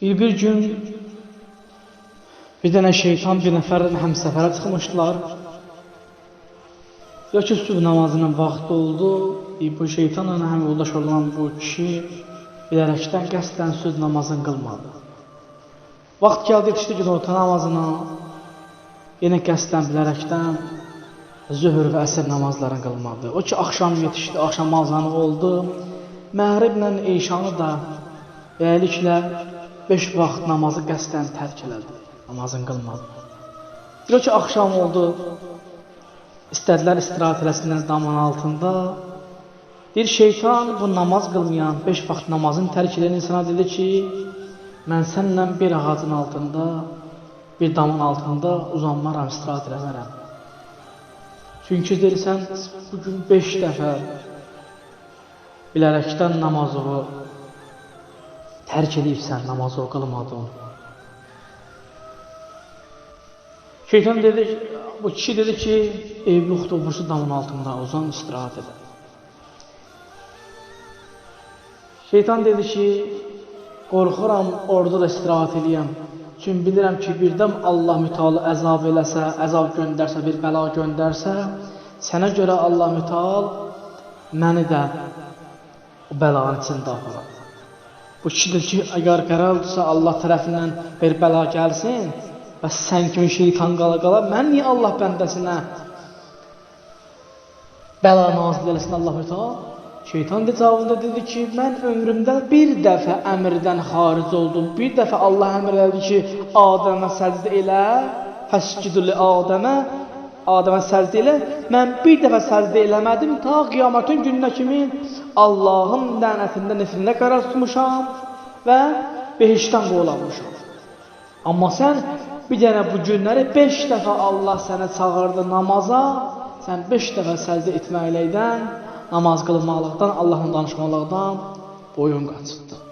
Bir, bir gün bir dənə şeytan bir nəfərlə həmsəfərə çıxmışdılar. Ya ki, sübh namazının vaxtı oldu. Bu şeytanla həm yoldaş olan bu kişi bilərəkdən qəsdən sübh namazını qılmadı. Vaxt gəldi yetişdi ki, orta namazına yenə qəsdən bilərəkdən zöhr və əsr namazlarını qılmadı. O ki, axşam yetişdi, axşam azanı oldu. Məğriblə eşanı da beləliklə 5 vaxt namazı qəsdən tərk elədi. Namazını qılmadı. O ki, axşam oldu. İstədilər istirahət eləsinlər damın altında. Bir şeytan bu namaz qılmayan 5 vaxt namazını tərk edən insana dedi ki, mən səninlə bir ağacın altında, bir damın altında uzanmaram, istirahət eləmərəm. Çünki deyirsən, bugün 5 dəfə bilərəkdən namazı tərk edibsən, namazı qılmadın. Şeytan dedi, bu kişi dedi ki, ev yoxdur, burası damın altında, uzan istirahət edin. Şeytan dedi ki, qorxuram orada da istirahət eləyəm. Çünki bilirəm ki, birdən Allah mütəala əzab eləsə, əzab göndərsə, bir bəla göndərsə, sənə görə Allah mütəal məni də o bəlanın içində aparar. Bu kişidir ki, əgər qərardırsa Allah tərəfindən bir bəla gəlsin və sən kimi şeytan qala qala, mən niyə Allah bəndəsinə bəla nazil eləsin Allah mütəal? Şeytan da cavabında dedi ki, mən ömrümdə bir dəfə əmrdən xaric oldum. Bir dəfə Allah əmr elədi ki, Adəmə səcdə elə, fəscidu li Adəmə, Adəmə səcdə elə. Mən bir dəfə səcdə eləmədim ta qiyamətin gününə kimi Allahın lənətində nefrinə qərar tutmuşam və behişdən qovlanmışam. Amma sən bir dənə bu günləri 5 dəfə Allah sənə çağırdı namaza, sən 5 dəfə səcdə etməklərdən namaz qılmaqlıqdan, Allahla danışmaqlıqdan boyun qaçırtdın.